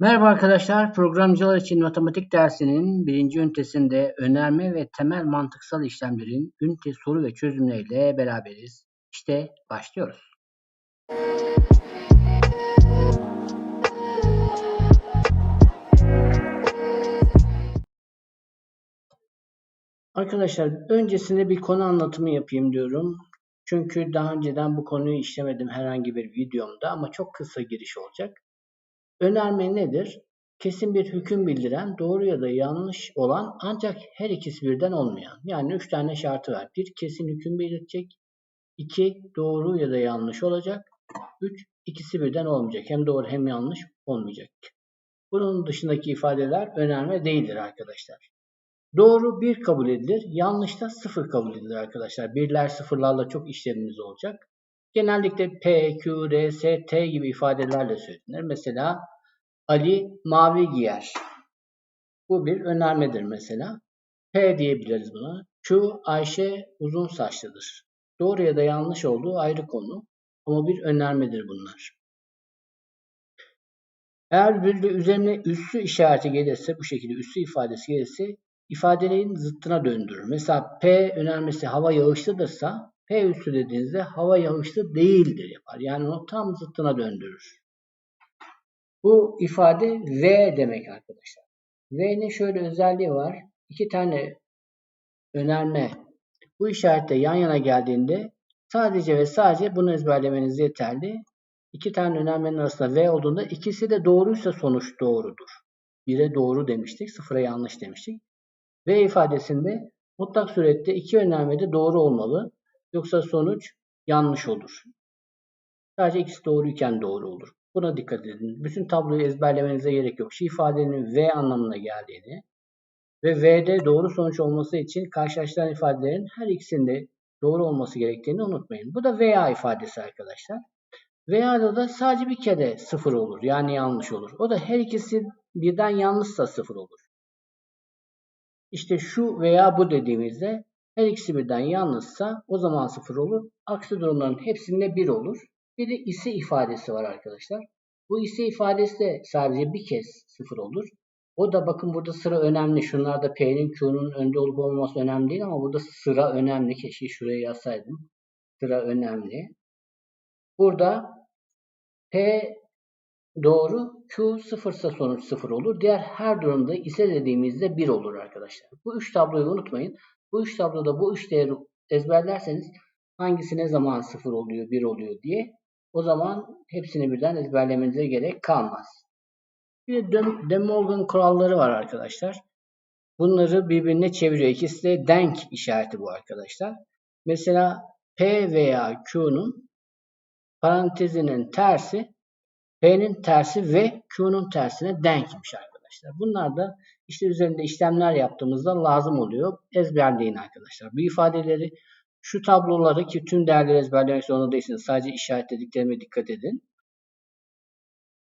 Merhaba arkadaşlar, programcılar için matematik dersinin birinci ünitesinde önerme ve temel mantıksal işlemlerin ünite soru ve çözümleriyle beraberiz. İşte başlıyoruz. Arkadaşlar öncesinde bir konu anlatımı yapayım diyorum. Çünkü daha önceden bu konuyu işlemedim herhangi bir videomda ama çok kısa giriş olacak. Önerme nedir? Kesin bir hüküm bildiren, doğru ya da yanlış olan ancak her ikisi birden olmayan. Yani üç tane şartı var. Bir kesin hüküm belirtecek. iki doğru ya da yanlış olacak. Üç ikisi birden olmayacak. Hem doğru hem yanlış olmayacak. Bunun dışındaki ifadeler önerme değildir arkadaşlar. Doğru bir kabul edilir. Yanlış da sıfır kabul edilir arkadaşlar. Birler sıfırlarla çok işlemimiz olacak. Genellikle P, Q, R, S, T gibi ifadelerle söylenir. Mesela Ali mavi giyer. Bu bir önermedir mesela. P diyebiliriz buna. Q Ayşe uzun saçlıdır. Doğru ya da yanlış olduğu ayrı konu. Ama bir önermedir bunlar. Eğer de üzerine üssü işareti gelirse, bu şekilde üssü ifadesi gelirse ifadelerin zıttına döndürür. Mesela P önermesi hava yağışlıdırsa P üssü dediğinizde hava yağışlı değildir yapar. Yani onu tam zıttına döndürür. Bu ifade V demek arkadaşlar. V'nin şöyle özelliği var. İki tane önerme bu işarette yan yana geldiğinde sadece ve sadece bunu ezberlemeniz yeterli. İki tane önermenin arasında V olduğunda ikisi de doğruysa sonuç doğrudur. Bire doğru demiştik, sıfıra yanlış demiştik. V ifadesinde mutlak surette iki önermede doğru olmalı. Yoksa sonuç yanlış olur. Sadece ikisi doğruyken doğru olur. Buna dikkat edin. Bütün tabloyu ezberlemenize gerek yok. Şu ifadenin V anlamına geldiğini ve V'de doğru sonuç olması için karşılaştıran ifadelerin her ikisinde doğru olması gerektiğini unutmayın. Bu da veya ifadesi arkadaşlar. Veya'da da sadece bir kere sıfır olur. Yani yanlış olur. O da her ikisi birden yanlışsa sıfır olur. İşte şu veya bu dediğimizde her ikisi birden yanlışsa o zaman sıfır olur. Aksi durumların hepsinde bir olur. Bir de ise ifadesi var arkadaşlar. Bu ise ifadesi de sadece bir kez sıfır olur. O da bakın burada sıra önemli. Şunlarda P'nin Q'nun önde olup olmaması önemli değil ama burada sıra önemli. Keşke şuraya yazsaydım. Sıra önemli. Burada P doğru, Q sıfırsa sonuç sıfır olur. Diğer her durumda ise dediğimizde bir olur arkadaşlar. Bu üç tabloyu unutmayın. Bu üç tabloda bu üç değeri ezberlerseniz hangisi ne zaman sıfır oluyor, bir oluyor diye o zaman hepsini birden ezberlemenize gerek kalmaz. Bir de De Morgan kuralları var arkadaşlar. Bunları birbirine çeviriyor. İkisi de denk işareti bu arkadaşlar. Mesela P veya Q'nun parantezinin tersi P'nin tersi ve Q'nun tersine denkmiş arkadaşlar. Bunlar da işte üzerinde işlemler yaptığımızda lazım oluyor. Ezberleyin arkadaşlar. Bu ifadeleri şu tabloları ki tüm değerleri ezberlemek zorunda değilsiniz. Sadece işaretlediklerime dikkat edin.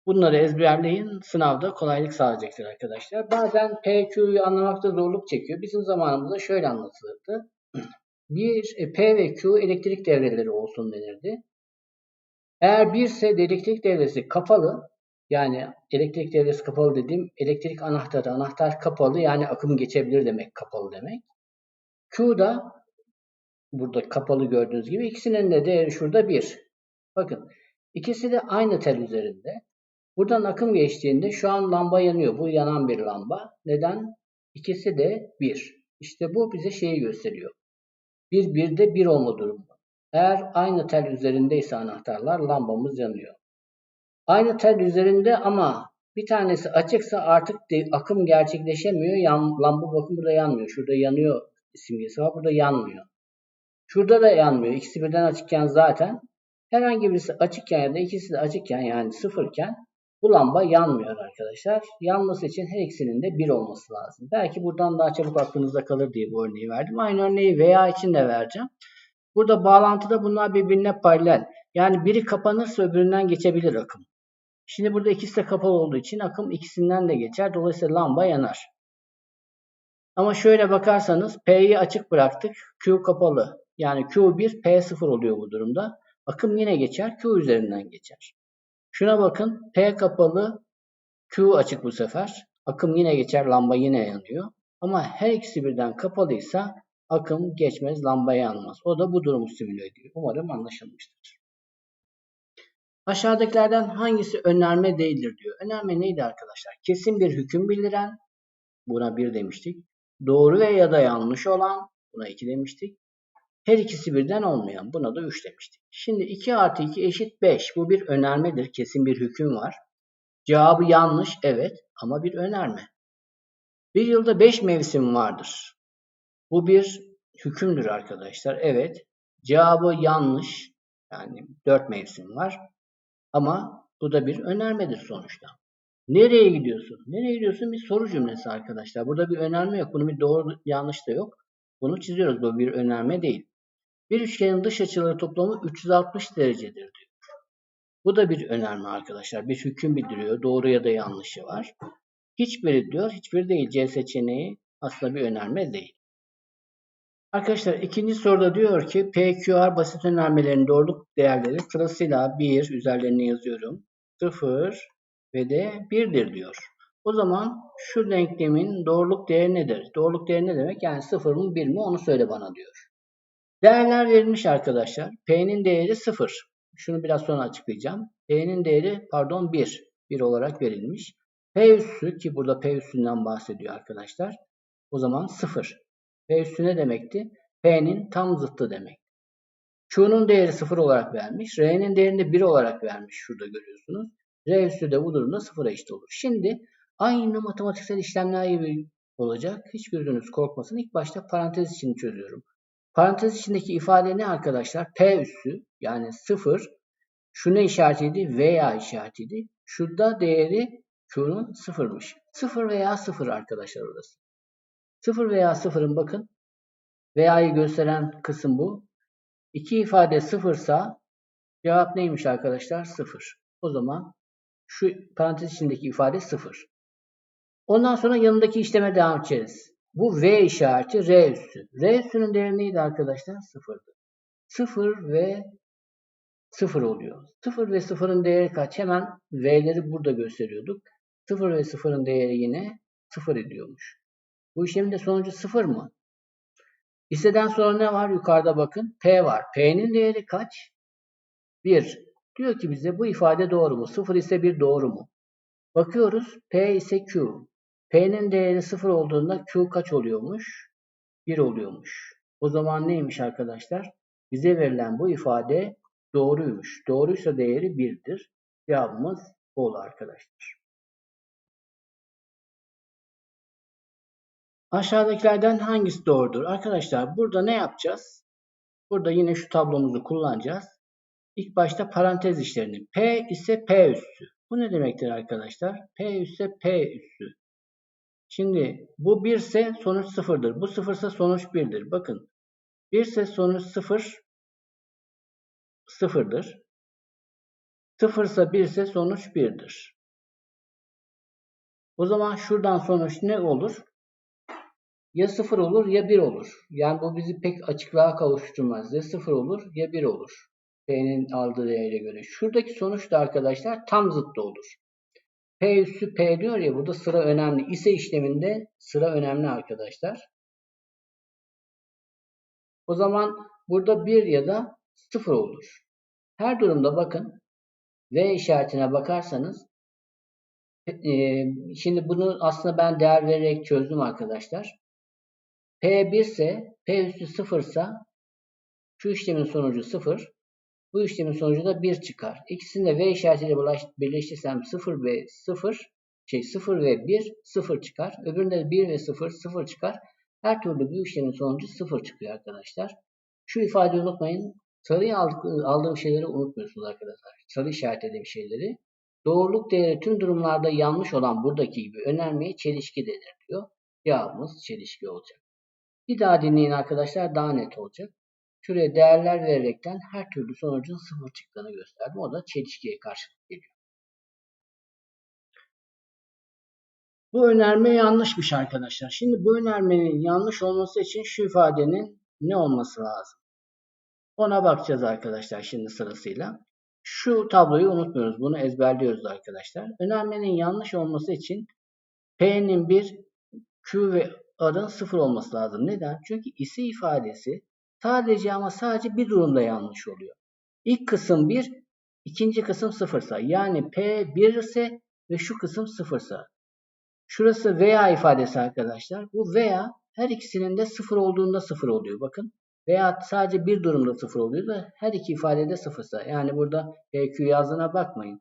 Bunları ezberleyin. Sınavda kolaylık sağlayacaktır arkadaşlar. Bazen PQ'yu anlamakta zorluk çekiyor. Bizim zamanımızda şöyle anlatılırdı. Bir e, P ve Q elektrik devreleri olsun denirdi. Eğer bir ise elektrik devresi kapalı yani elektrik devresi kapalı dediğim elektrik anahtarı anahtar kapalı yani akım geçebilir demek kapalı demek. Q da burada kapalı gördüğünüz gibi ikisinin de değeri şurada 1. Bakın ikisi de aynı tel üzerinde. Buradan akım geçtiğinde şu an lamba yanıyor. Bu yanan bir lamba. Neden? İkisi de 1. İşte bu bize şeyi gösteriyor. 1 1'de 1 olma durumu. Eğer aynı tel üzerindeyse anahtarlar lambamız yanıyor. Aynı tel üzerinde ama bir tanesi açıksa artık de, akım gerçekleşemiyor. Yan, lamba bakın burada yanmıyor. Şurada yanıyor simgesi var. Burada yanmıyor. Şurada da yanmıyor. İkisi birden açıkken zaten herhangi birisi açıkken ya da ikisi de açıkken yani sıfırken bu lamba yanmıyor arkadaşlar. Yanması için her ikisinin de bir olması lazım. Belki buradan daha çabuk aklınızda kalır diye bu örneği verdim. Aynı örneği veya için de vereceğim. Burada bağlantıda bunlar birbirine paralel. Yani biri kapanırsa öbüründen geçebilir akım. Şimdi burada ikisi de kapalı olduğu için akım ikisinden de geçer. Dolayısıyla lamba yanar. Ama şöyle bakarsanız P'yi açık bıraktık. Q kapalı. Yani Q1 P0 oluyor bu durumda. Akım yine geçer. Q üzerinden geçer. Şuna bakın. P kapalı. Q açık bu sefer. Akım yine geçer, lamba yine yanıyor. Ama her ikisi birden kapalıysa akım geçmez, lamba yanmaz. O da bu durumu simüle ediyor. Umarım anlaşılmıştır. Aşağıdakilerden hangisi önerme değildir diyor. Önerme neydi arkadaşlar? Kesin bir hüküm bildiren, buna bir demiştik. Doğru ve ya da yanlış olan, buna iki demiştik. Her ikisi birden olmayan, buna da üç demiştik. Şimdi 2 artı 2 eşit 5. Bu bir önermedir. Kesin bir hüküm var. Cevabı yanlış, evet ama bir önerme. Bir yılda 5 mevsim vardır. Bu bir hükümdür arkadaşlar. Evet. Cevabı yanlış. Yani 4 mevsim var. Ama bu da bir önermedir sonuçta. Nereye gidiyorsun? Nereye gidiyorsun? Bir soru cümlesi arkadaşlar. Burada bir önerme yok. Bunun bir doğru yanlış da yok. Bunu çiziyoruz. Bu bir önerme değil. Bir üçgenin dış açıları toplamı 360 derecedir diyor. Bu da bir önerme arkadaşlar. Bir hüküm bildiriyor. Doğru ya da yanlışı var. Hiçbiri diyor. Hiçbir değil. C seçeneği aslında bir önerme değil. Arkadaşlar ikinci soruda diyor ki PQR basit önermelerin doğruluk değerleri sırasıyla 1 üzerlerine yazıyorum. 0 ve de 1'dir diyor. O zaman şu denklemin doğruluk değeri nedir? Doğruluk değeri ne demek? Yani 0 mı 1 mi onu söyle bana diyor. Değerler verilmiş arkadaşlar. P'nin değeri 0. Şunu biraz sonra açıklayacağım. P'nin değeri pardon 1. 1 olarak verilmiş. P üssü ki burada P üssünden bahsediyor arkadaşlar. O zaman 0. P üssü ne demekti? P'nin tam zıttı demek. Q'nun değeri 0 olarak vermiş. R'nin değerini 1 olarak vermiş. Şurada görüyorsunuz. R üssü de bu durumda 0'a eşit olur. Şimdi aynı matematiksel işlemler gibi olacak. Hiçbiriniz korkmasın. İlk başta parantez için çözüyorum. Parantez içindeki ifade ne arkadaşlar? P üssü yani 0 şu ne işaretiydi? Veya işaretiydi. Şurada değeri Q'nun 0'mış. 0 veya 0 arkadaşlar orası. 0 veya 0'ın bakın veya'yı gösteren kısım bu. İki ifade 0 sa cevap neymiş arkadaşlar? 0. O zaman şu parantez içindeki ifade 0. Ondan sonra yanındaki işleme devam edeceğiz. Bu V işareti R üssü. R üssünün değeri neydi arkadaşlar? 0'dı. 0 ve 0 oluyor. 0 ve 0'ın değeri kaç? Hemen V'leri burada gösteriyorduk. 0 ve 0'ın değeri yine 0 ediyormuş. Bu işlemin de sonucu 0 mı? Listeden sonra ne var? Yukarıda bakın. P var. P'nin değeri kaç? 1. Diyor ki bize bu ifade doğru mu? 0 ise 1 doğru mu? Bakıyoruz. P ise Q. P'nin değeri 0 olduğunda Q kaç oluyormuş? 1 oluyormuş. O zaman neymiş arkadaşlar? Bize verilen bu ifade doğruymuş. Doğruysa değeri 1'dir. Cevabımız bol arkadaşlar. Aşağıdakilerden hangisi doğrudur? Arkadaşlar burada ne yapacağız? Burada yine şu tablomuzu kullanacağız. İlk başta parantez işlerini. P ise P üssü. Bu ne demektir arkadaşlar? P ise P üssü. Şimdi bu 1 ise sonuç 0'dır. Bu 0 ise sonuç 1'dir. Bakın 1 ise sonuç 0 0'dır. 0 ise 1 ise sonuç 1'dir. O zaman şuradan sonuç ne olur? Ya 0 olur ya 1 olur. Yani bu bizi pek açıklığa kavuşturmaz. Ya 0 olur ya 1 olur. P'nin aldığı değere göre. Şuradaki sonuç da arkadaşlar tam zıttı olur. P üssü P diyor ya burada sıra önemli. İse işleminde sıra önemli arkadaşlar. O zaman burada 1 ya da 0 olur. Her durumda bakın V işaretine bakarsanız e, şimdi bunu aslında ben değer vererek çözdüm arkadaşlar. P 1 ise P üssü 0 ise şu işlemin sonucu 0. Bu işlemin sonucu da 1 çıkar. İkisini de V işaretiyle birleştirsem 0 ve 0 şey 0 ve 1 0 çıkar. Öbüründe de 1 ve 0 0 çıkar. Her türlü bu işlemin sonucu 0 çıkıyor arkadaşlar. Şu ifadeyi unutmayın. Sarıya aldığım şeyleri unutmuyorsunuz arkadaşlar. Sarı işaretlediğim şeyleri. Doğruluk değeri tüm durumlarda yanlış olan buradaki gibi önermeye çelişki denir diyor. Cevabımız çelişki olacak. Bir daha dinleyin arkadaşlar daha net olacak. Şuraya değerler vererekten her türlü sonucun sıfır çıktığını gösterdim. O da çelişkiye karşılık geliyor. Bu önerme yanlışmış arkadaşlar. Şimdi bu önermenin yanlış olması için şu ifadenin ne olması lazım? Ona bakacağız arkadaşlar şimdi sırasıyla. şu tabloyu unutmuyoruz. Bunu ezberliyoruz arkadaşlar. Önermenin yanlış olması için P'nin 1, Q ve R'ın 0 olması lazım. Neden? Çünkü isi ifadesi sadece ama sadece bir durumda yanlış oluyor. İlk kısım 1, ikinci kısım 0 ise yani P 1 ise ve şu kısım 0 ise. Şurası veya ifadesi arkadaşlar. Bu veya her ikisinin de 0 olduğunda 0 oluyor. Bakın. Veya sadece bir durumda 0 oluyor da her iki ifadede 0 ise. Yani burada PQ yazdığına bakmayın.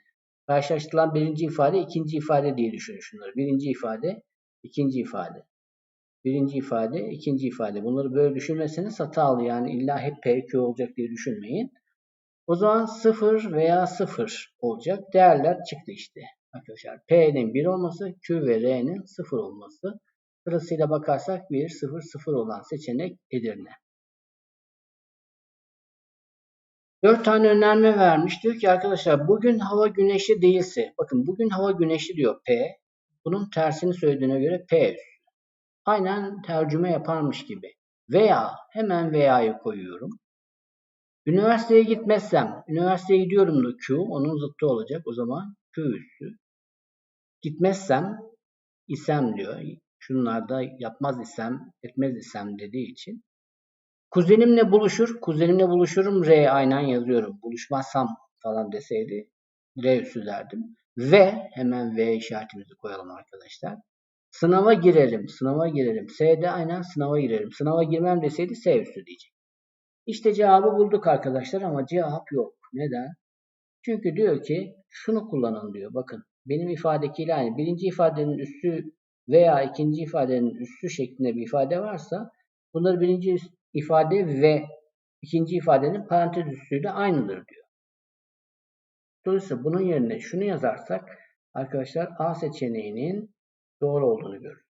Karşılaştırılan birinci ifade, ikinci ifade diye düşünün şunları. Birinci ifade, ikinci ifade. Birinci ifade, ikinci ifade. Bunları böyle düşünmeseniz hatalı. Yani illa hep PQ olacak diye düşünmeyin. O zaman 0 veya 0 olacak. Değerler çıktı işte. Arkadaşlar P'nin 1 olması, Q ve R'nin 0 olması. Sırasıyla bakarsak 1, 0, 0 olan seçenek Edirne. 4 tane önerme vermiş. Diyor ki arkadaşlar bugün hava güneşli değilse, bakın bugün hava güneşli diyor P. Bunun tersini söylediğine göre P. Aynen tercüme yaparmış gibi. Veya hemen veya'yı koyuyorum. Üniversiteye gitmezsem, üniversiteye gidiyorum da Q, onun zıttı olacak. O zaman Q üstü. Gitmezsem, isem diyor. Şunlarda yapmaz isem, etmez isem dediği için. Kuzenimle buluşur, kuzenimle buluşurum, R aynen yazıyorum. Buluşmazsam falan deseydi, R üstü derdim. Ve, hemen V işaretimizi koyalım arkadaşlar. Sınava girelim, sınava girelim. S'de aynen sınava girelim. Sınava girmem deseydi S üstü diyecek. İşte cevabı bulduk arkadaşlar ama cevap yok. Neden? Çünkü diyor ki şunu kullanın diyor. Bakın benim ifadekiyle aynı. Birinci ifadenin üstü veya ikinci ifadenin üstü şeklinde bir ifade varsa bunlar birinci ifade ve ikinci ifadenin parantez üstüyle aynıdır diyor. Dolayısıyla bunun yerine şunu yazarsak arkadaşlar A seçeneğinin doğru olduğunu görürüz.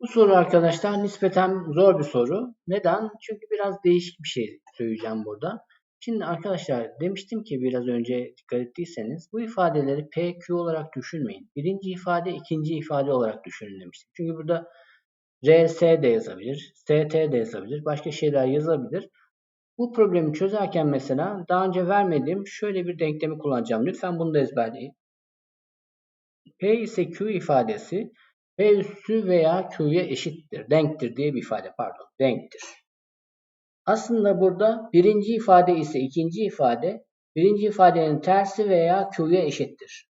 Bu soru arkadaşlar nispeten zor bir soru. Neden? Çünkü biraz değişik bir şey söyleyeceğim burada. Şimdi arkadaşlar demiştim ki biraz önce dikkat ettiyseniz bu ifadeleri P, Q olarak düşünmeyin. Birinci ifade, ikinci ifade olarak düşünün demiştim. Çünkü burada R, S de yazabilir, S, T de yazabilir, başka şeyler yazabilir. Bu problemi çözerken mesela daha önce vermediğim şöyle bir denklemi kullanacağım. Lütfen bunu da ezberleyin. P ise Q ifadesi P üssü veya Q'ya eşittir. Denktir diye bir ifade pardon. Denktir. Aslında burada birinci ifade ise ikinci ifade birinci ifadenin tersi veya Q'ya eşittir.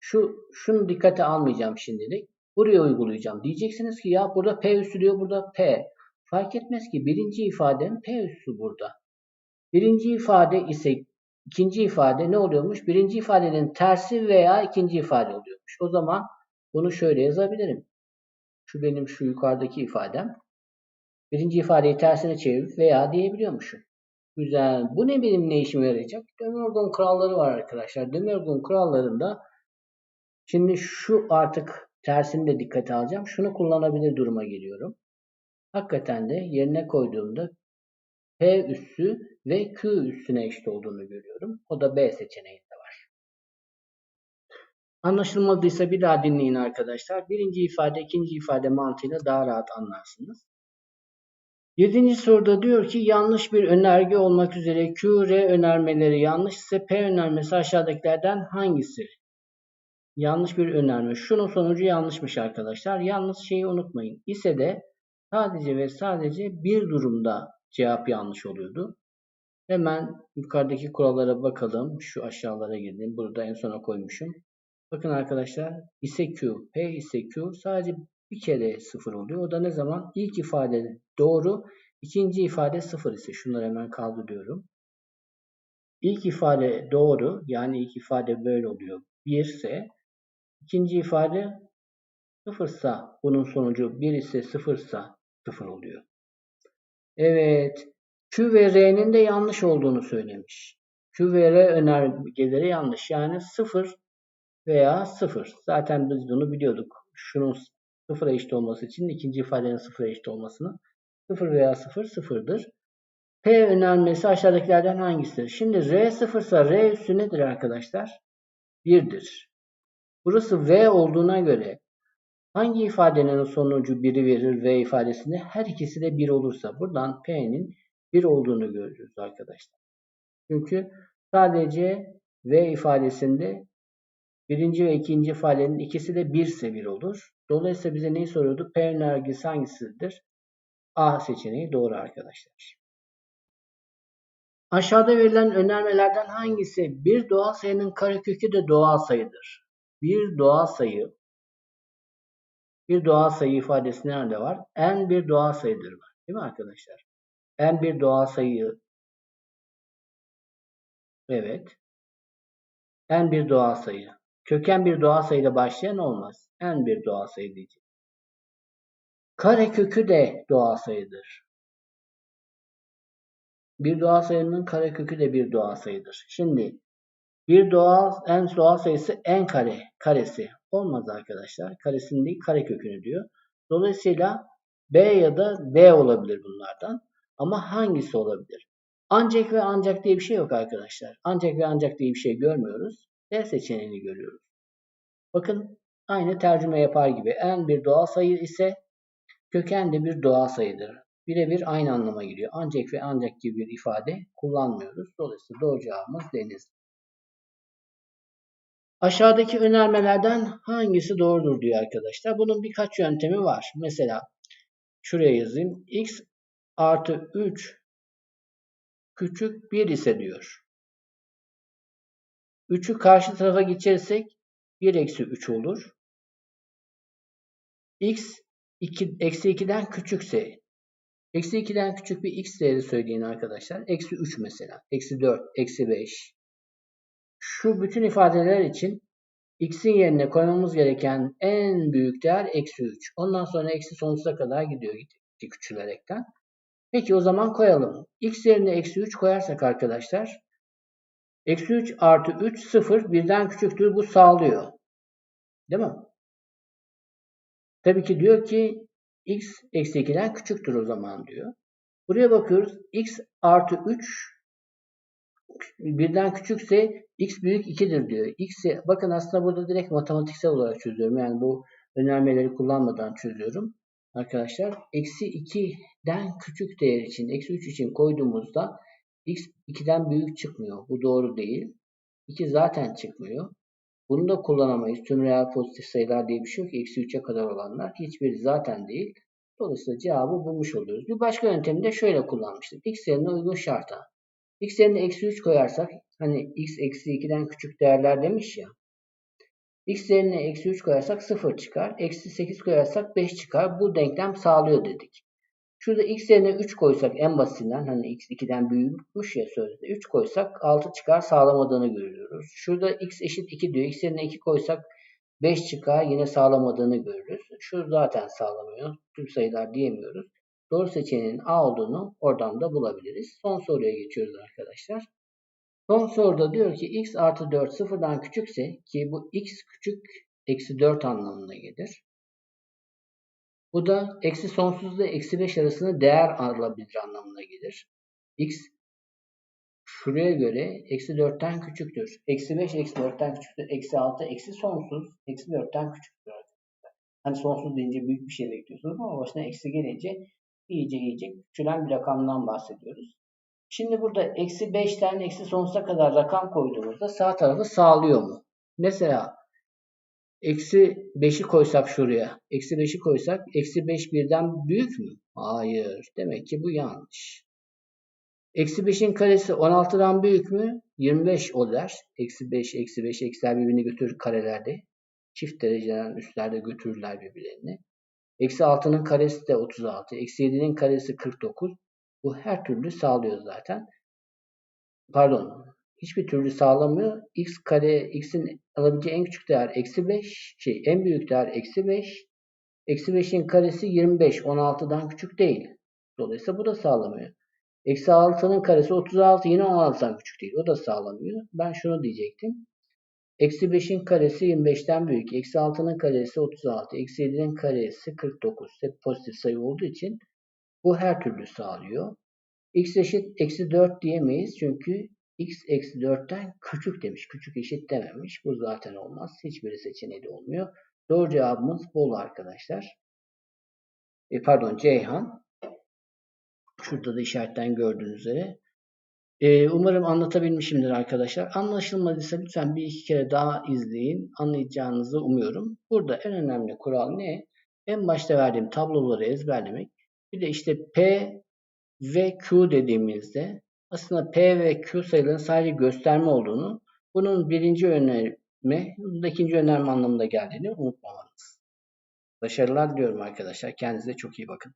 Şu, şunu dikkate almayacağım şimdilik. Buraya uygulayacağım. Diyeceksiniz ki ya burada P üssü diyor burada P. Fark etmez ki birinci ifadenin P üssü burada. Birinci ifade ise ikinci ifade ne oluyormuş? Birinci ifadenin tersi veya ikinci ifade oluyormuş. O zaman bunu şöyle yazabilirim. Şu benim şu yukarıdaki ifadem. Birinci ifadeyi tersine çevirip veya diyebiliyormuşum. Güzel. Bu ne benim ne işime yarayacak? Demirgon kuralları var arkadaşlar. Demirgon kurallarında şimdi şu artık tersini de dikkate alacağım. Şunu kullanabilir duruma geliyorum. Hakikaten de yerine koyduğumda P üssü ve Q üssüne eşit olduğunu görüyorum. O da B seçeneğinde var. Anlaşılmadıysa bir daha dinleyin arkadaşlar. Birinci ifade, ikinci ifade mantığıyla daha rahat anlarsınız. Yedinci soruda diyor ki yanlış bir önerge olmak üzere Q, R önermeleri yanlış ise P önermesi aşağıdakilerden hangisi? Yanlış bir önerme. Şunun sonucu yanlışmış arkadaşlar. Yalnız şeyi unutmayın. İse de sadece ve sadece bir durumda cevap yanlış oluyordu. Hemen yukarıdaki kurallara bakalım. Şu aşağılara girdim. Burada en sona koymuşum. Bakın arkadaşlar ise Q, P ise Q sadece bir kere sıfır oluyor. O da ne zaman? İlk ifade doğru, ikinci ifade sıfır ise şunları hemen kaldırıyorum. İlk ifade doğru, yani ilk ifade böyle oluyor. 1 ise ikinci ifade sıfırsa bunun sonucu 1 ise sıfırsa sıfır oluyor. Evet. Q ve R'nin de yanlış olduğunu söylemiş. Q ve R önergeleri yanlış. Yani 0 veya 0. Zaten biz bunu biliyorduk. Şunun sıfıra eşit olması için ikinci ifadenin sıfıra eşit olmasını 0 veya 0 sıfırdır. P önermesi aşağıdakilerden hangisidir? Şimdi R sıfırsa R üssü nedir arkadaşlar? 1'dir. Burası V olduğuna göre hangi ifadenin sonucu 1'i verir V ifadesinde? Her ikisi de 1 olursa buradan P'nin 1 1 olduğunu görüyoruz arkadaşlar. Çünkü sadece V ifadesinde birinci ve ikinci ifadenin ikisi de 1 ise 1 olur. Dolayısıyla bize neyi soruyordu? P önergesi hangisidir? A seçeneği doğru arkadaşlar. Aşağıda verilen önermelerden hangisi bir doğal sayının karekökü de doğal sayıdır? Bir doğal sayı bir doğal sayı ifadesi nerede var? En bir doğal sayıdır var. Değil mi arkadaşlar? En bir doğal sayı Evet. En bir doğal sayı. Köken bir doğal sayıyla başlayan olmaz. En bir doğal sayı diyeceğiz. Karekökü de doğal sayıdır. Bir doğal sayının karekökü de bir doğal sayıdır. Şimdi bir doğal en doğal sayısı en kare karesi. Olmaz arkadaşlar. Karesini değil karekökünü diyor. Dolayısıyla B ya da D olabilir bunlardan. Ama hangisi olabilir? Ancak ve ancak diye bir şey yok arkadaşlar. Ancak ve ancak diye bir şey görmüyoruz. D seçeneğini görüyoruz. Bakın aynı tercüme yapar gibi. En bir doğal sayı ise köken de bir doğal sayıdır birebir aynı anlama geliyor. Ancak ve ancak gibi bir ifade kullanmıyoruz. Dolayısıyla doğru cevabımız deniz. Aşağıdaki önermelerden hangisi doğrudur diyor arkadaşlar. Bunun birkaç yöntemi var. Mesela şuraya yazayım. x artı 3 küçük 1 ise diyor. 3'ü karşı tarafa geçirirsek 1 eksi 3 olur. x 2, eksi 2'den küçükse Eksi 2'den küçük bir x değeri söyleyin arkadaşlar. Eksi 3 mesela. Eksi 4, eksi 5. Şu bütün ifadeler için x'in yerine koymamız gereken en büyük değer eksi 3. Ondan sonra eksi sonsuza kadar gidiyor gitti küçülerekten. Peki o zaman koyalım. x yerine eksi 3 koyarsak arkadaşlar eksi 3 artı 3 0 birden küçüktür. Bu sağlıyor. Değil mi? Tabii ki diyor ki x eksi 2'den küçüktür o zaman diyor. Buraya bakıyoruz. x artı 3 birden küçükse x büyük 2'dir diyor. X bakın aslında burada direkt matematiksel olarak çözüyorum. Yani bu önermeleri kullanmadan çözüyorum. Arkadaşlar eksi 2'den küçük değer için eksi 3 için koyduğumuzda x 2'den büyük çıkmıyor. Bu doğru değil. 2 zaten çıkmıyor. Bunu da kullanamayız. Tüm reel pozitif sayılar diye bir şey yok. Eksi 3'e kadar olanlar. Hiçbiri zaten değil. Dolayısıyla cevabı bulmuş oluyoruz. Bir başka yöntemi de şöyle kullanmıştım. X yerine uygun şarta. X yerine eksi 3 koyarsak hani x eksi 2'den küçük değerler demiş ya. X yerine eksi 3 koyarsak 0 çıkar. Eksi 8 koyarsak 5 çıkar. Bu denklem sağlıyor dedik. Şurada x yerine 3 koysak en basitinden hani x 2'den büyükmüş ya sözde 3 koysak 6 çıkar sağlamadığını görüyoruz. Şurada x eşit 2 diyor. x yerine 2 koysak 5 çıkar yine sağlamadığını görürüz. Şu zaten sağlamıyor. Tüm sayılar diyemiyoruz. Doğru seçeneğin A olduğunu oradan da bulabiliriz. Son soruya geçiyoruz arkadaşlar. Son soruda diyor ki x artı 4 sıfırdan küçükse ki bu x küçük eksi 4 anlamına gelir. Bu da eksi sonsuzla eksi 5 arasında değer alabilir anlamına gelir. x şuraya göre eksi 4'ten küçüktür. Eksi 5 eksi 4'ten küçüktür. Eksi 6 eksi sonsuz eksi 4'ten küçüktür. Hani sonsuz deyince büyük bir şey bekliyorsunuz ama başına eksi gelince iyice iyice küçülen bir rakamdan bahsediyoruz. Şimdi burada eksi 5'ten eksi sonsuza kadar rakam koyduğumuzda sağ tarafı sağlıyor mu? Mesela Eksi 5'i koysak şuraya. Eksi 5'i koysak eksi 5 birden büyük mü? Hayır. Demek ki bu yanlış. Eksi 5'in karesi 16'dan büyük mü? 25 o der. Eksi 5, eksi 5, eksiler birbirini götürür karelerde. Çift dereceden üstlerde götürürler birbirlerini. Eksi 6'nın karesi de 36. Eksi 7'nin karesi 49. Bu her türlü sağlıyor zaten. Pardon hiçbir türlü sağlamıyor. x kare x'in alabileceği en küçük değer eksi 5. Şey en büyük değer eksi 5. Eksi 5'in karesi 25. 16'dan küçük değil. Dolayısıyla bu da sağlamıyor. Eksi 6'nın karesi 36. Yine 16'dan küçük değil. O da sağlamıyor. Ben şunu diyecektim. Eksi 5'in karesi 25'ten büyük. Eksi 6'nın karesi 36. Eksi 7'nin karesi 49. Hep pozitif sayı olduğu için bu her türlü sağlıyor. x eşit eksi 4 diyemeyiz. Çünkü x eksi 4'ten küçük demiş. Küçük eşit dememiş. Bu zaten olmaz. Hiçbiri seçeneği de olmuyor. Doğru cevabımız bol arkadaşlar. E, pardon Ceyhan. Şurada da işaretten gördüğünüz üzere. Ee, umarım anlatabilmişimdir arkadaşlar. Anlaşılmadıysa lütfen bir iki kere daha izleyin. Anlayacağınızı umuyorum. Burada en önemli kural ne? En başta verdiğim tabloları ezberlemek. Bir de işte P ve Q dediğimizde aslında P ve Q sayıların sadece gösterme olduğunu, bunun birinci önerme, ikinci önerme anlamında geldiğini unutmamanız. Başarılar diliyorum arkadaşlar. Kendinize çok iyi bakın.